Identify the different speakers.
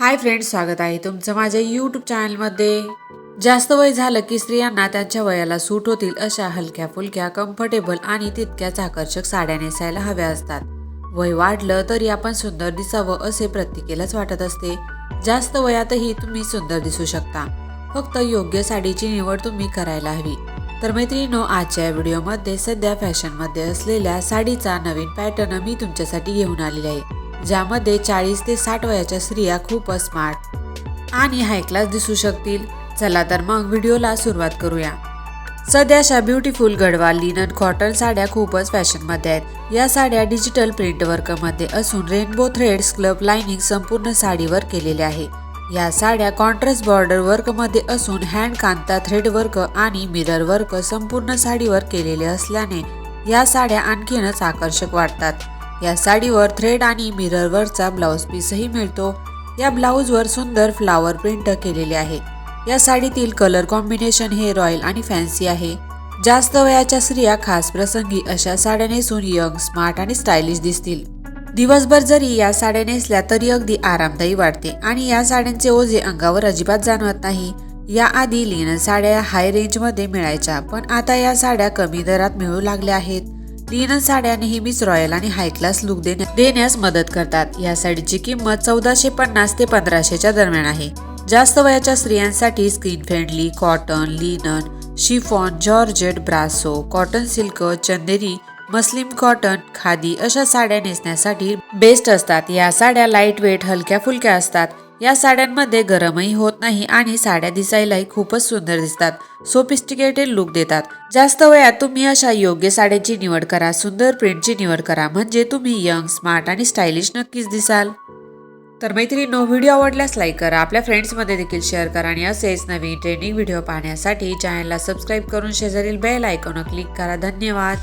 Speaker 1: Hi friends स्वागत आहे तुमचं माझ्या यूट्यूब चॅनलमध्ये जास्त वय झालं की स्त्रियांना त्यांच्या वयाला सूट होतील अशा हलक्या फुलक्या कम्फर्टेबल आणि तितक्याच आकर्षक साड्या नेसायला हव्या असतात. वय वाढलं तरी आपण सुंदर दिसावं असे प्रत्येकीलाच वाटत असते. जास्त वयातही तुम्ही सुंदर दिसू शकता. फक्त योग्य साडीची निवड तुम्ही करायला हवी. तर मैत्रिणीनो आजच्या या व्हिडिओमध्ये सध्या फॅशनमध्ये असलेल्या साडीचा नवीन पॅटर्न मी तुमच्यासाठी घेऊन आलेला आहे. ज्यामध्ये चाळीस ते साठ वयाच्या स्त्रिया खूपच स्मार्ट आणि हाय क्लास दिसू शकतील. चला तर मग व्हिडिओला सुरुवात करूया. सध्या अशा ब्युटिफुल गडवाल लिनन कॉटन साड्या खूपच फॅशनमध्ये आहेत. या साड्या डिजिटल प्रिंट वर्कमध्ये असून रेनबो थ्रेड्स क्लब लाइनिंग संपूर्ण साडीवर केलेले आहे. या साड्या कॉन्ट्रास्ट बॉर्डर वर्कमध्ये असून हँड कांता थ्रेड वर्क आणि मिरर वर्क संपूर्ण साडीवर केलेले असल्याने या साड्या आणखीनच आकर्षक वाटतात. या साडीवर थ्रेड आणि मिररवरचा ब्लाऊज पीसही मिळतो. या ब्लाऊजवर सुंदर फ्लावर प्रिंट केलेले आहे. या साडीतील कलर कॉम्बिनेशन हे रॉयल आणि फॅन्सी आहे. जास्त वयाच्या स्त्रिया खास प्रसंगी अशा साड्या नेसून यंग स्मार्ट आणि स्टायलिश दिसतील. दिवसभर जरी या साड्या नेसल्या तरी अगदी आरामदायी वाटते आणि या साड्यांचे ओझे अंगावर अजिबात जाणवत नाही. याआधी लिनन साड्या हाय रेंजमध्ये मिळायच्या पण आता या साड्या कमी दरात मिळू लागल्या आहेत. लिनन साड्या नेहमीच रॉयल आणि हाय क्लास लुक देण्यास मदत करतात. या साडीची किंमत चौदाशे पन्नास ते पंधराशेच्या दरम्यान आहे. जास्त वयाच्या स्त्रियांसाठी skin friendly cotton linen chiffon georgette brasso cotton silk Chanderi muslin cotton khadi अशा साड्या नेसण्यासाठी बेस्ट असतात. या साड्या लाइट वेट हलक्या फुलक्या असतात. या साड्यांमध्ये गरमही होत नाही आणि साड्या दिसायलाही खूपच सुंदर दिसतात. सोफिस्टिकेटेड लुक देतात. जास्त वयात तुम्ही अशा योग्य साड्यांची निवड करा. सुंदर प्रिंटची निवड करा. म्हणजे तुम्ही यंग स्मार्ट आणि स्टायलिश नक्कीच दिसाल. तर मैत्रिणींनो व्हिडिओ आवडल्यास लाईक करा. आपल्या फ्रेंड्समध्ये देखील शेअर करा आणि असेच नवीन ट्रेनिंग व्हिडिओ पाहण्यासाठी चॅनलला सबस्क्राईब करून शेजारील बेल आयकॉन क्लिक करा. धन्यवाद.